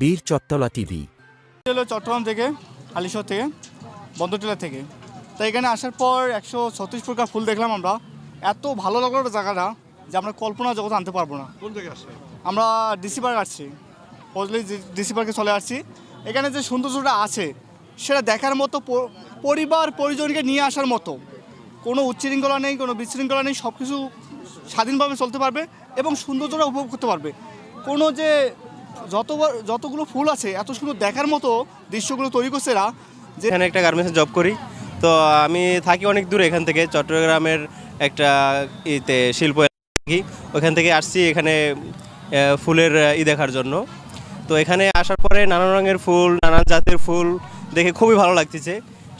বীর চত্তলা টিভি। হলো চট্টগ্রাম থেকে হালিশহর থেকে বন্দরটিলা থেকে। তো এখানে আসার পর একশো ছত্রিশ প্রকার ফুল দেখলাম আমরা। এত ভালো লাগল জায়গাটা যে আমরা কল্পনা জগতে আনতে পারব না। কোন থেকে আসছে আমরা ডিসি পার্ক আসছি। ফজলি ডিসি পার্কে চলে আসছি। এখানে যে সৌন্দর্যটা আছে সেটা দেখার মতো পরিবার পরিজনকে নিয়ে আসার মতো। কোনো উচ্ছৃঙ্খলা নেই কোনো বিশৃঙ্খলা নেই সব কিছু স্বাধীনভাবে চলতে পারবে এবং সৌন্দর্যটা উপভোগ করতে পারবে। কোনো যে যতবার যতগুলো ফুল আছে, এত সুন্দর দেখার মতো দৃশ্যগুলো তৈরি করছে এরা। যে এখানে একটা গার্মেন্টসে জব করি। তো আমি থাকি অনেক দূরে এখান থেকে, চট্টগ্রামের একটা ইতে শিল্প থাকি। ওখান থেকে আসছি এখানে ফুলের ই দেখার জন্য। তো এখানে আসার পরে নানান রঙের ফুল, নানান জাতের ফুল দেখে খুবই ভালো লাগতেছে।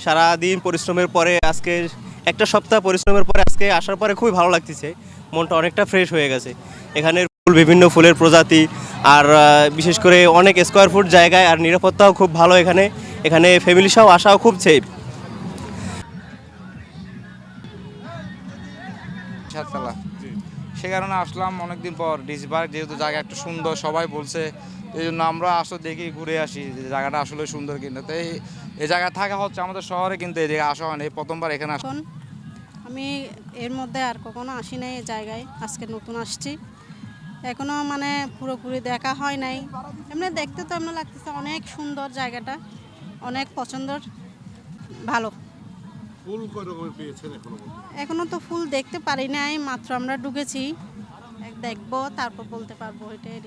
সারা দিন পরিশ্রমের পরে আজকে, একটা সপ্তাহ পরিশ্রমের পরে আজকে আসার পরে খুবই ভালো লাগতেছে। মনটা অনেকটা ফ্রেশ হয়ে গেছে। এখানের বিভিন্ন ফুলের প্রজাতি আর বিশেষ করে অনেক স্কোয়ার ফুট জায়গায় আর নিরাপত্তাও খুব ভালো এখানে। এখানে ফ্যামিলি সহ আসাও খুব সেফ সাততলা সে কারণে আসলাম অনেকদিন পর। ডিসি পার্ক যেহেতু জায়গা একটু সুন্দর সবাই বলছে এই জন্য আমরা আসলে দেখি ঘুরে আসি যে জায়গাটা আসলে সুন্দর কিনা। তো এই এই জায়গায় থাকা হচ্ছে আমাদের শহরে কিন্তু এই জায়গায় আসা হয়নি। এই প্রথমবার এখানে আসা এখন আমি এর মধ্যে আর কখনো আসি নাই এই জায়গায়। আজকে নতুন আসছি। এখনও মানে পুরোপুরি দেখা হয় নাই। এমনি দেখতে তো এমনি লাগতেছে অনেক সুন্দর জায়গাটা অনেক পছন্দর ভালো। ফুল পেয়েছেন এখনও এখনও তো ফুল দেখতে পারি নাই মাত্র আমরা ঢুকেছি। দেখব তারপর বলতে পারব এটাই